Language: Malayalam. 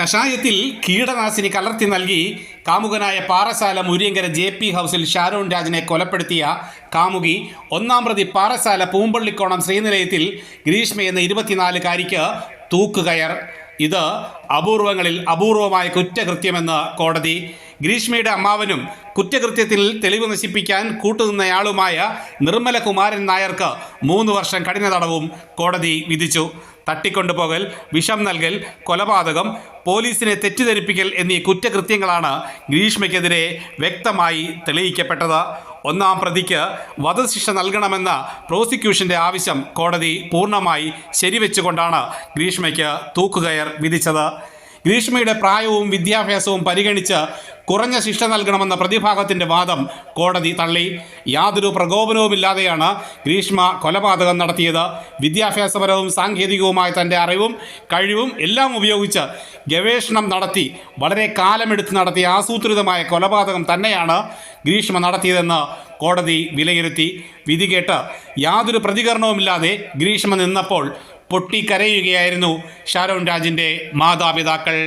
കഷായത്തിൽ കീടനാശിനി കലർത്തി നൽകി കാമുകനായ പാറശാല മുരിയങ്കര ജെ പി ഹൗസിൽ ഷാരോൺ രാജിനെ കൊലപ്പെടുത്തിയ കാമുകി ഒന്നാം പ്രതി പാറശാല പൂമ്പള്ളിക്കോണം ശ്രീനിലയത്തിൽ ഗ്രീഷ്മ എന്ന ഇരുപത്തിനാലുകാരിക്ക് തൂക്കുകയർ. ഇത് അപൂർവങ്ങളിൽ അപൂർവമായ കുറ്റകൃത്യമെന്ന് കോടതി. ഗ്രീഷ്മയുടെ അമ്മാവനും കുറ്റകൃത്യത്തിൽ തെളിവ് നശിപ്പിക്കാൻ കൂട്ടുനിന്നയാളുമായ നിർമ്മലകുമാരൻ നായർക്ക് മൂന്ന് വർഷം കഠിന തടവും കോടതി വിധിച്ചു. തട്ടിക്കൊണ്ടുപോകൽ വിഷം നൽകൽ കൊലപാതകം പോലീസിനെ തെറ്റിദ്ധരിപ്പിക്കൽ എന്നീ കുറ്റകൃത്യങ്ങളാണ് ഗ്രീഷ്മയ്ക്കെതിരെ വ്യക്തമായി തെളിയിക്കപ്പെട്ടത്. ഒന്നാം പ്രതിക്ക് വധശിക്ഷ നൽകണമെന്ന പ്രോസിക്യൂഷന്റെ ആവശ്യം കോടതി പൂർണമായി ശരിവെച്ചുകൊണ്ടാണ് ഗ്രീഷ്മയ്ക്ക് തൂക്കുകയർ വിധിച്ചത്. ഗ്രീഷ്മയുടെ പ്രായവും വിദ്യാഭ്യാസവും പരിഗണിച്ച് കുറഞ്ഞ ശിക്ഷ നൽകണമെന്ന പ്രതിഭാഗത്തിന്റെ വാദം കോടതി തള്ളി. യാതൊരു പ്രകോപനവുമില്ലാതെയാണ് ഗ്രീഷ്മ കൊലപാതകം നടത്തിയത്. വിദ്യാഭ്യാസപരവും സാങ്കേതികവുമായ തന്റെ അറിവും കഴിവും എല്ലാം ഉപയോഗിച്ച് ഗവേഷണം നടത്തി വളരെ കാലമെടുത്ത് നടത്തിയ ആസൂത്രിതമായ കൊലപാതകം തന്നെയാണ് ഗ്രീഷ്മ നടത്തിയതെന്ന് കോടതി വിലയിരുത്തി. വിധി കേട്ട് യാതൊരു പ്രതികരണവുമില്ലാതെ ഗ്രീഷ്മ നിന്നപ്പോൾ പൊട്ടിക്കരയുകയായിരുന്നു ഷാരോൺ രാജിന്റെ മാതാപിതാക്കൾ.